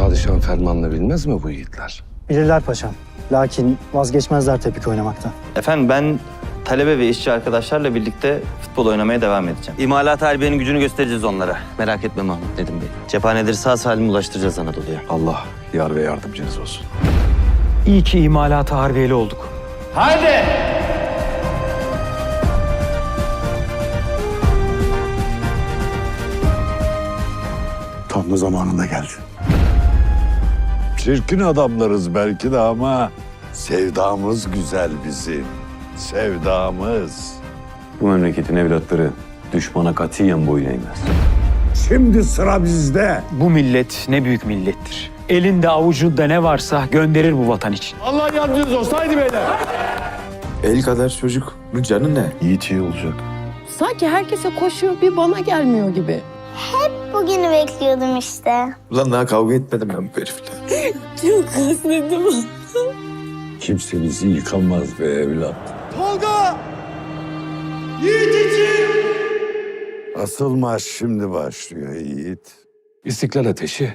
Padişahın fermanını bilmez mi bu yiğitler? Bilirler paşam. Lakin vazgeçmezler tepik oynamaktan. Efendim ben talebe ve işçi arkadaşlarla birlikte futbol oynamaya devam edeceğim. İmalat harbiyenin gücünü göstereceğiz onlara. Merak etme Mahmut Nedim Bey. Cephaneleri sağ salim ulaştıracağız Anadolu'ya. Allah yar ve yardımcınız olsun. İyi ki imalata harbiyeli olduk. Tam da zamanında geldi. Çirkin adamlarız belki de ama sevdamız güzel bizim. Sevdamız. Bu memleketin evlatları düşmana katiyen boyun eğmez. Şimdi sıra bizde. Bu millet ne büyük millettir. Elinde avucunda ne varsa gönderir bu vatan için. El kadar çocuk. Bu canı ne? Yiğit iyi olacak. Sanki herkese koşuyor bir bana gelmiyor gibi. Bugünü bekliyordum işte. Ulan daha kavga etmedim ben bu herifle. Çok özledim. Kimse bizi yıkamaz be evlat. Asıl maç şimdi başlıyor Yiğit. İstiklal ateşi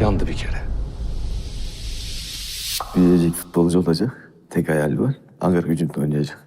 yandı bir kere. Büyüyecek futbolcu olacak. Tek hayal var. Ankara gücünde oynayacak.